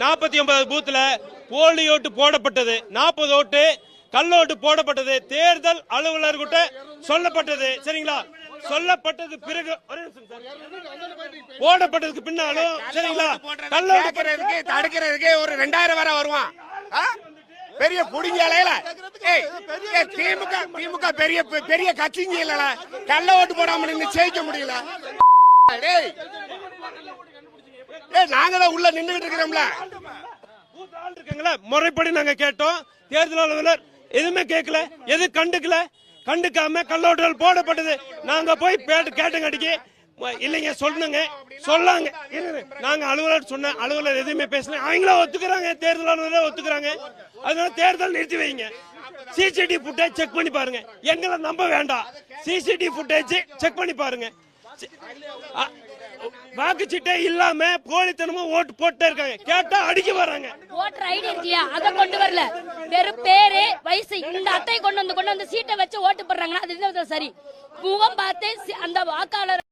நாற்பத்தி ஒன்பது பூத்துல போலி ஓட்டு போடப்பட்டது. நாற்பது ஓட்டு கல்லோட்டு ஓட்டு போடப்பட்டது. தேர்தல் அலுவலர்கிட்ட சொல்லப்பட்டது. சரிங்களா? சொல்லப்பட்டது பிறகு போடப்பட்டதுக்கு பின்னாலும் சரிங்களா? கல்லோட்டு ஓட்டு தடுக்கிறதுக்கு ஒரு ரெண்டாயிரம் வரை வருவான். பெரிய புடிங்க இலையில ஏய், திமுக திமுக பெரிய பெரிய கட்சிங்க இல்லல. கள்ள ஓட்டு போடாம நின்று ஜெயிக்க முடியல. டேய் நாங்க தான் உள்ள இருக்கிறோம்ல. ஆள் முறைப்படி நாங்க கேட்டோம். தேர்தல் அலுவலர் எதுவுமே கேட்கல. எது கண்டுக்கல? கண்டுக்காம கல்லோட்டல் போடப்பட்டது. நாங்க போய் பேட்டு கேட்டங்காட்டிக்கு இல்லைங்க சொல்லுங்க. சொல்லாங்க. நாங்க அலுவலர் சொன்ன அலுவலர் எதுவுமே பேசல. அவங்களா ஒத்துக்கிறாங்க. தேர்தல் அலுவலர் ஒத்துக்கிறாங்க. அதனால தேர்தல் நிறுத்தி வைங்க. சிசிடி ஃபுட்டேஜ் செக் பண்ணி பாருங்க. எங்களை நம்ப வேண்டாம். சிசிடிவி ஃபுட்டேஜ் செக் பண்ணி பாருங்க. வாக்குச்சீட்டே இல்லாம போலித்தனமா ஓட்டு போட்டே இருக்காங்க. கேட்டா அடிக்க வராங்க ஓட்டர் ஐடி இருக்கியா அத கொண்டு வரல. வெறும் பேரு வயசு இந்த அத்தை கொண்டு வந்து கொண்டு வந்து சீட்டை வச்சு ஓட்டு போடுறாங்கன்னா அது சரி. முகம் பார்த்து அந்த வாக்காளர்